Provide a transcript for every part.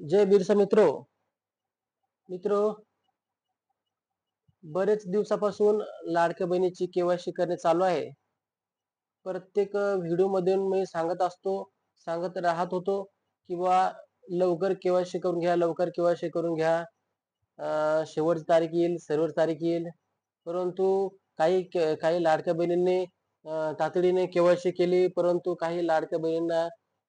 जय बिरसा मित्रो. मित्रो बरेच दिवसापासून लाडक्या बहिणीची केवायसी करणे चालू आहे. प्रत्येक व्हिडिओ मधून मी सांगत असतो सांगत राहत होतो किंवा लवकर केवायसी करून घ्या लवकर केवायसी करून घ्या. शेवटची तारीख येईल सर्वच तारीख येईल. परंतु काही काही लाडक्या बहिणींनी तातडीने केवायसी केली परंतु काही लाडक्या बहिणींना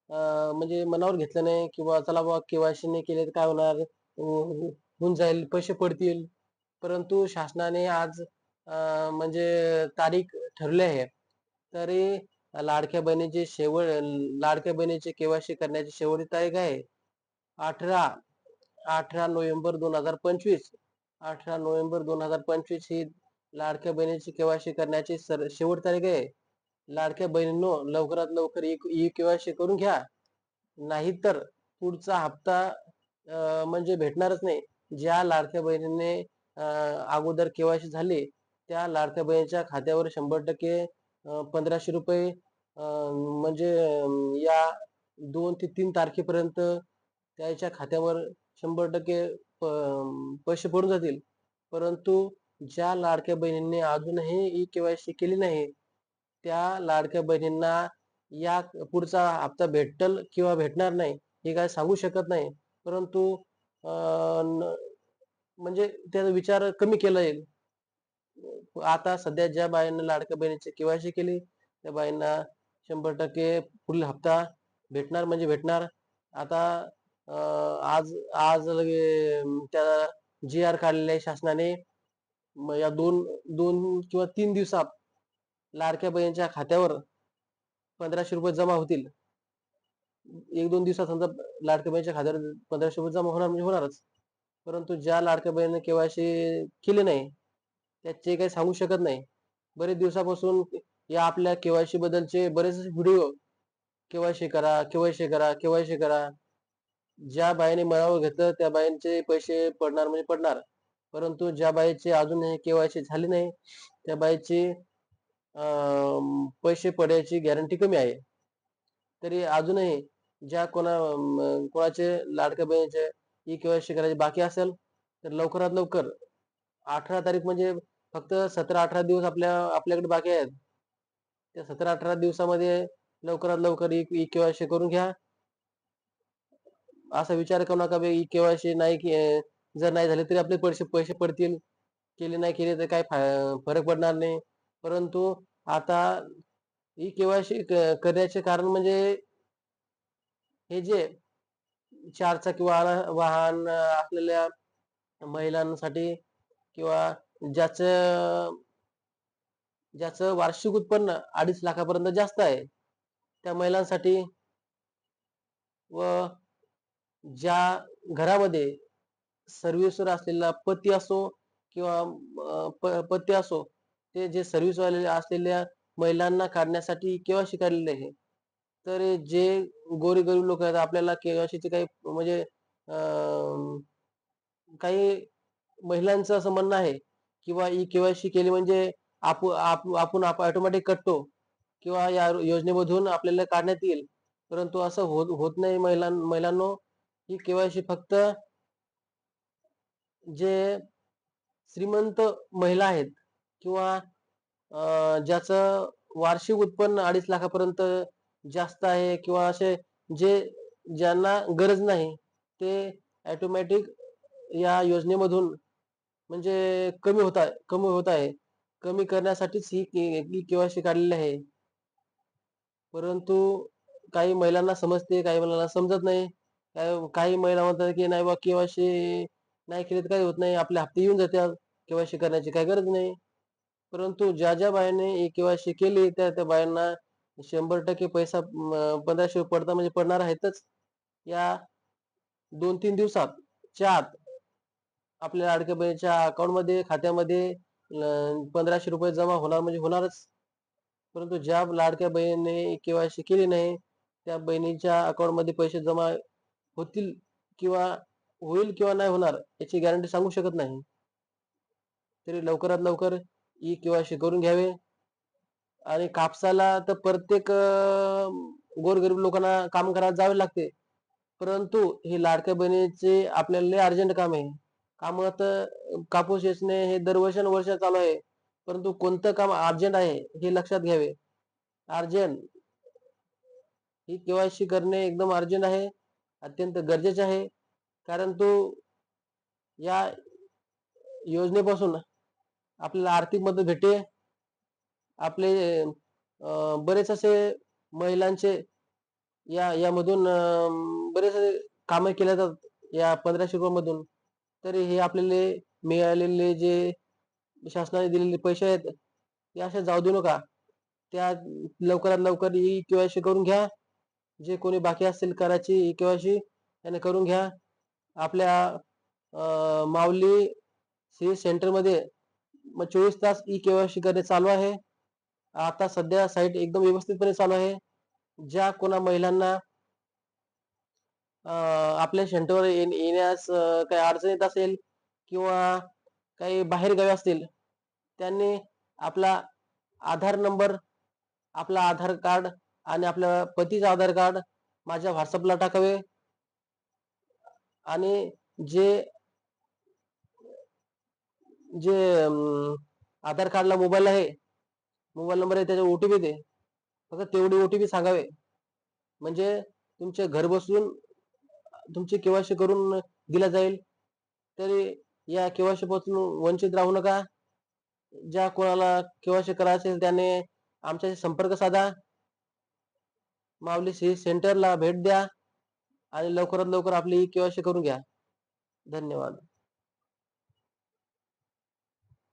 म्हणजे मनावर घेतलं नाही किंवा चला बाबा केवायसी नाही केले तर काय होणार? अं, होऊन जाईल पैसे पडतील. परंतु शासनाने आज अं, म्हणजे तारीख ठरली आहे. तरी लाडक्या बहिणीची शेवट लाडक्या बहिणीची केवायसी करण्याची शेवटची तारीख आहे. अठरा अठरा नोव्हेंबर दोन हजार पंचवीस. अठरा नोव्हेंबर दोन हजार पंचवीस ही लाडक्या बहिणीची केवायसी करण्याची सर शेवट तारीख आहे. लाडक्या बहिणींनो लवकरात लवकर ई केवायसी करून घ्या. नाहीतर पुढचा हप्ता म्हणजे भेटणारच नाही. ज्या लाडक्या बहिणीने अगोदर केवायसी झाली त्या लाडक्या बहिणीच्या खात्यावर शंभर टक्के पंधराशे रुपये म्हणजे या दोन ते तीन तारखेपर्यंत त्याच्या खात्यावर शंभर टक्के प- पैसे पडून जातील. परंतु ज्या लाडक्या बहिणींनी अजूनही ई केवायसी केली नाही त्या लाडक्या बहिणींना या पुढचा हप्ता भेटल किंवा भेटणार नाही हे काय सांगू शकत नाही. परंतु म्हणजे त्याचा विचार कमी केला येईल. आता सध्या ज्या बाईंना लाडक्या बहिणीची केवायसी केली त्या बाईंना शंभर टक्के पुढील हप्ता भेटणार म्हणजे भेटणार. आता आज आज लगे त्या जी आर काढलेले शासनाने या दोन दोन किंवा तीन दिवसात लाडक्या बहिणीच्या खात्यावर पंधराशे रुपये जमा होतील. एक दोन दिवसात समजा लाडक्या बहिणीच्या खात्यावर पंधराशे रुपये जमा होणार म्हणजे होणारच. परंतु ज्या लाडक्या बहिणीने केवायसी केली नाही त्याचे काही सांगू शकत नाही. बरेच दिवसापासून या आपल्या केवायसी बद्दलचे बरेच व्हिडिओ केवायसी करा केवायसी करा केवायसी करा. ज्या बाईने मनावर घेतलं त्या बाईंचे पैसे पडणार म्हणजे पडणार. परंतु ज्या बाईचे अजूनही केवायसी झाली नाही त्या बाईची पैसे पडायची गॅरंटी कमी आहे. तरी अजूनही ज्या कोणा कोणाचे लाडक्या बहिणीचे ई केवायसी करायचे बाकी असेल तर लवकरात लवकर अठरा तारीख म्हणजे फक्त सतरा अठरा दिवस आपल्या आपल्याकडे बाकी आहेत. त्या सतरा अठरा दिवसामध्ये लवकरात लवकर ई केवायसी करून घ्या. असा विचार करू नका बे ई केवायसी नाही के- जर नाही झाले तरी आपले पैसे पैसे पडतील. केले नाही केले तर काय फरक पडणार नाही. परंतु आता ही केवायसी करण्याचे कारण म्हणजे हे जे चारचाकी वाहन वाहन असलेल्या महिलांसाठी किंवा ज्याचं ज्याचं वार्षिक उत्पन्न अडीच लाखापर्यंत जास्त आहे त्या महिलांसाठी व ज्या घरामध्ये सर्व्हिसवर असलेला पती असो किंवा प- पती असो ते जे सर्व्हिस वाले असलेल्या महिलांना काढण्यासाठी केवायसी काढलेले आहे? तर जे गोरगरीब लोक आहेत आपल्याला केवायसीचे काही म्हणजे काही महिलांचं असं म्हणणं आहे किंवा ई केवायसी केली म्हणजे आप- आपण ऑटोमॅटिक कटतो किंवा या योजनेमधून आपल्याला काढण्यात येईल. परंतु असं होत होत नाही महिलां महिलांनो ही केवायसी फक्त जे श्रीमंत महिला आहेत किंवा ज्याचं वार्षिक उत्पन्न अडीच लाखापर्यंत जास्त आहे किंवा असे जे ज्यांना गरज नाही ते ॲटोमॅटिक या योजनेमधून म्हणजे कमी होत आहे कमी होत आहे. कमी करण्यासाठीच ही केवायसी काढलेली आहे. परंतु काही महिलांना समजते काही महिलांना समजत नाही. काही काही महिला म्हणतात की नाही बा केवायसी नाही केली तर काही होत नाही आपले हप्ते येऊन जातात केवायसी करण्याची काही गरज नाही. परंतु ज्या ज्या बाईने एक किंवा शिकेली त्या त्या बायांना शंभर टक्के पैसा पंधराशे रुपये पडता म्हणजे पडणार आहेतच. या दोन तीन दिवसात च्या आत आपल्या लाडक्या बहिणीच्या अकाउंटमध्ये खात्यामध्ये पंधराशे रुपये जमा होणार म्हणजे होणारच. परंतु ज्या लाडक्या बहिणीने किंवा शिकेली नाही त्या बहिणीच्या अकाउंटमध्ये पैसे जमा होतील किंवा होईल किंवा नाही होणार याची गॅरंटी सांगू शकत नाही. तरी लवकरात लवकर ई केवायसी करून घ्यावे. आणि कापसाला तर प्रत्येक गोरगरीब लोकांना काम करायला जावे लागते. परंतु हे लाडक्या बहिणीचे आपल्याला लय अर्जंट काम आहे. काम तर कापूस वेचणे हे दरवर्षान वर्ष चालू आहे. परंतु कोणतं काम अर्जंट आहे हे लक्षात घ्यावे. अर्जंट ही केवायसी करणे एकदम अर्जंट आहे. अत्यंत गरजेचे आहे. कारण तो या योजनेपासून आपल्याला आर्थिक मदत भेटे आपले बरेच असे महिलांचे या यामधून बरेच कामं केल्या जातात या पंधराशे रुपयामधून तरी हे आपल्याला मिळालेले जे शासनाने दिलेले पैसे आहेत ते असे जाऊ देऊ नका. त्या लवकरात लवकर ई केवायसी करून घ्या. जे कोणी बाकी असतील करायची ई केवायसी याने करून घ्या. आपल्या माऊली सी सेंटरमध्ये मग चोवीस तास ई केवायसी करणे चालू आहे. आता सध्या साईट एकदम व्यवस्थितपणे चालू आहे. ज्या कोणा महिलांना आपल्या सेंटरवर येण्यास काही अडचण येत असेल किंवा काही बाहेर गावे असतील त्यांनी आपला आधार नंबर आपला आधार कार्ड आणि आपल्या पतीचं आधार कार्ड माझ्या व्हॉट्सअपला टाकावे. आणि जे जे आधार कार्डला मोबाईल आहे मोबाईल नंबर आहे त्याच्या ओटीपी दे. फक्त तेवढी ओटीपी सांगावे. म्हणजे तुमचे घर बसून तुमची केवायसी करून दिला जाईल. तरी या केवायसी पासून वंचित राहू नका. ज्या कोणाला केवायसी करायचे त्याने आमच्याशी संपर्क साधा. माऊली सी सेंटरला भेट द्या आणि लवकरात लवकर आपली केवायसी करून घ्या. धन्यवाद.